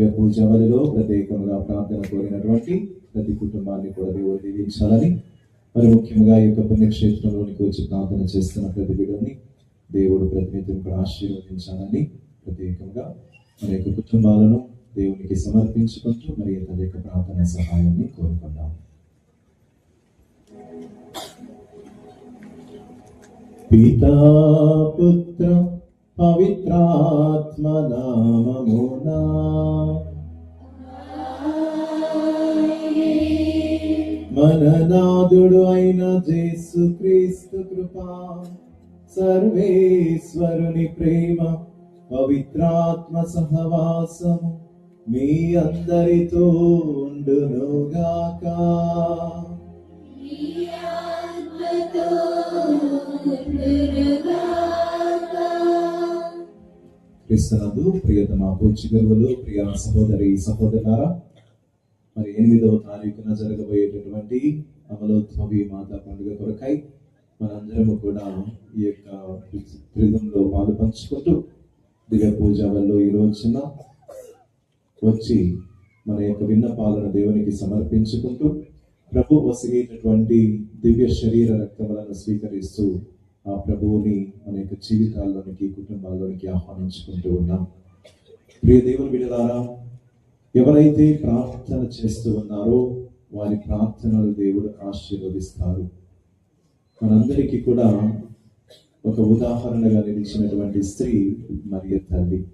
దివ్య పూజవలిలో ప్రత్యేకంగా ప్రార్థన కోరినటువంటి ప్రతి కుటుంబాన్ని కూడా దేవుడు దీవించాలని మరి ముఖ్యంగా ఈ యొక్క పుణ్యక్షేత్రంలోనికి వచ్చి ప్రార్థన చేస్తున్న ప్రతి బిడ్డని దేవుడు ప్రతినిత్యం కూడా ఆశీర్వదించాలని ప్రత్యేకంగా మన యొక్క కుటుంబాలను దేవునికి సమర్పించుకుంటూ మరి తన యొక్క ప్రార్థన సహాయాన్ని కోరుకుందాం. పితా పుత్ర పవిత్రాత్మ మన అయిన జేసు క్రీస్తు కృపా. సర్వేశ్వరుని ప్రేమ పవిత్రాత్మ సహవాసము మీ అందరితో ఉండునుగాక. క్రిస్తునందు ప్రియతమ పూచిగరువులు ప్రియ సహోదరి సహోదరారా మరి ఎనిమిదవ తారీఖున జరగబోయేటటువంటి అమలోద్భవి మాత పండుగ కొరకై మనందరము కూడా ఈ యొక్క త్రిదంలో పాలు పంచుకుంటూ దివ్య పూజ వల్ల ఈ రోజున వచ్చి మన యొక్క విన్నపాలను దేవునికి సమర్పించుకుంటూ ప్రభు వసిగేటటువంటి దివ్య శరీర రక్తములను స్వీకరిస్తూ ఆ ప్రభువుని మన యొక్క జీవితాల్లోనికి కుటుంబాల్లోనికి ఆహ్వానించుకుంటూ ఉన్నాం. ప్రియ దేవుని బిడ్డలారా ఎవరైతే ప్రార్థన చేస్తూ ఉన్నారో వారి ప్రార్థనలు దేవుడు ఆశీర్వదిస్తారు. మనందరికీ కూడా ఒక ఉదాహరణగా నిలిచినటువంటి స్త్రీ మరియ తల్లి.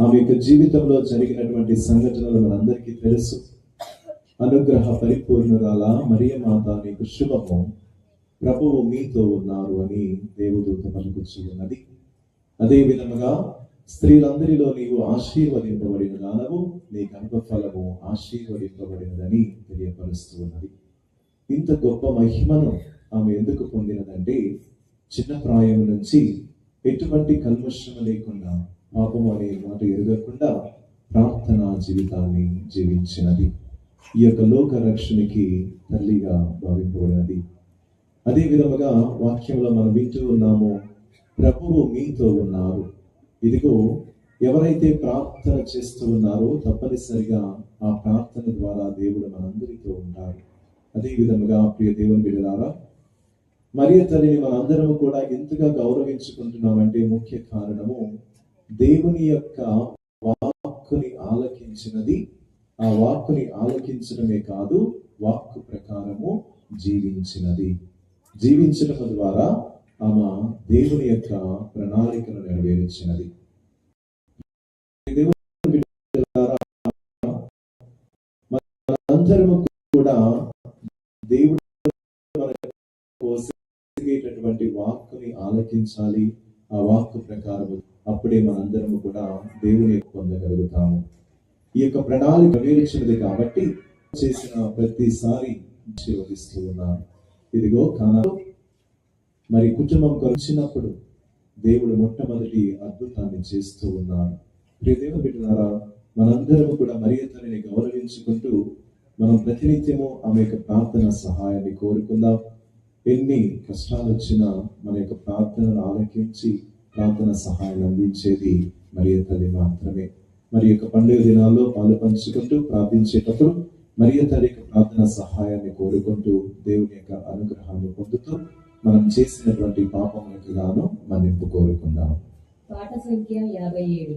ఆమె యొక్క జీవితంలో జరిగినటువంటి సంఘటనలు మనందరికీ తెలుసు. అనుగ్రహ పరిపూర్ణురాల మరియ మాత నీకు శుభము. ప్రభువు మీతో ఉన్నారు అని దేవదూత పలుకొచ్చి ఉన్నది. అదే విధముగా స్త్రీలందరిలో నీవు ఆశీర్వదింపబడిన దానవు నీ గర్భఫలము ఆశీర్వదింపబడినదని తెలియపరుస్తూ ఉన్నది. ఇంత గొప్ప మహిమను ఆమె ఎందుకు పొందినదంటే చిన్న ప్రాయం నుంచి ఎటువంటి కల్మషము లేకుండా పాపం అనే మాట ఎరగకుండా ప్రార్థనా జీవితాన్ని జీవించినది. ఈ యొక్క లోక రక్షణకి తల్లిగా భావింపబడినది. అదే విధముగా వాక్యంలో మనం వింటూ ఉన్నాము ప్రభువు మీతో ఉన్నారు. ఇదిగో ఎవరైతే ప్రార్థన చేస్తూ ఉన్నారో తప్పనిసరిగా ఆ ప్రార్థన ద్వారా దేవుడు మనందరితో ఉంటారు అదే విధముగా ప్రియ దేవుని బిడ్డలారా మరియు తల్లిని మనందరం కూడా ఎంతగా గౌరవించుకుంటున్నామంటే ముఖ్య కారణము దేవుని యొక్క వాక్కుని ఆలకించినది ఆ వాక్కుని ఆలకించడమే కాదు వాక్కు ప్రకారము జీవించినది. జీవించడం ద్వారా ఆమె దేవుని యొక్క ప్రణాళికను నెరవేర్చినది. దేవుని కూడా దేవుడు మన కోసేటటువంటి వాక్కుని ఆలకించాలి. ఆ వాక్కు ప్రకారం అప్పుడే మనందరము కూడా దేవుని పొందగలుగుతాము. ఈ యొక్క ప్రణాళిక నెరవేర్చినది కాబట్టి చేసిన ప్రతిసారి ఆశీర్వదిస్తూ ఉన్నాను. ఇదిగో కానా మరి కుటుంబం కలిసినప్పుడు దేవుడు మొట్టమొదటి అద్భుతాన్ని చేస్తూ ఉన్నాడు. ప్రియ దేవుని బిడ్డలారా మనందరం కూడా మరియ గౌరవించుకుంటూ మనం ప్రతినిత్యము ఆమె యొక్క ప్రార్థన సహాయాన్ని కోరుకుందాం. ఎన్ని కష్టాలు వచ్చినా మన యొక్క ప్రార్థనను ఆలకించి ప్రార్థన సహాయాన్ని అందించేది మరియ తల్లి మాత్రమే. మరి యొక్క పండుగ దినాల్లో పాలు పంచుకుంటూ ప్రార్థించేటప్పుడు మరియు తల్లి యొక్క ప్రార్థన సహాయాన్ని కోరుకుంటూ దేవుని యొక్క అనుగ్రహాన్ని పొందుతూ మనం చేసినటువంటి పాపములకు గాను మన్నింపు కోరుకుందాం. పాట సంఖ్య యాభై ఏడు.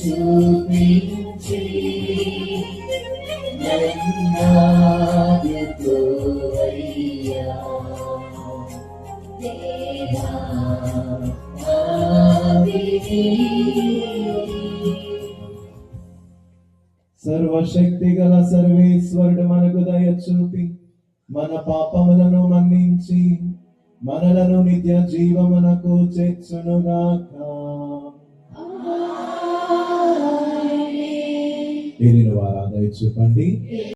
చూపించి సర్వశక్తి గల సర్వేశ్వరుడు మనకు దయ చూపి మన పాపములను మన్నించి మనలను నిత్య జీవమునకు చేర్చునుగాక. ఏలిన వారు ఆదాయం చూపండి.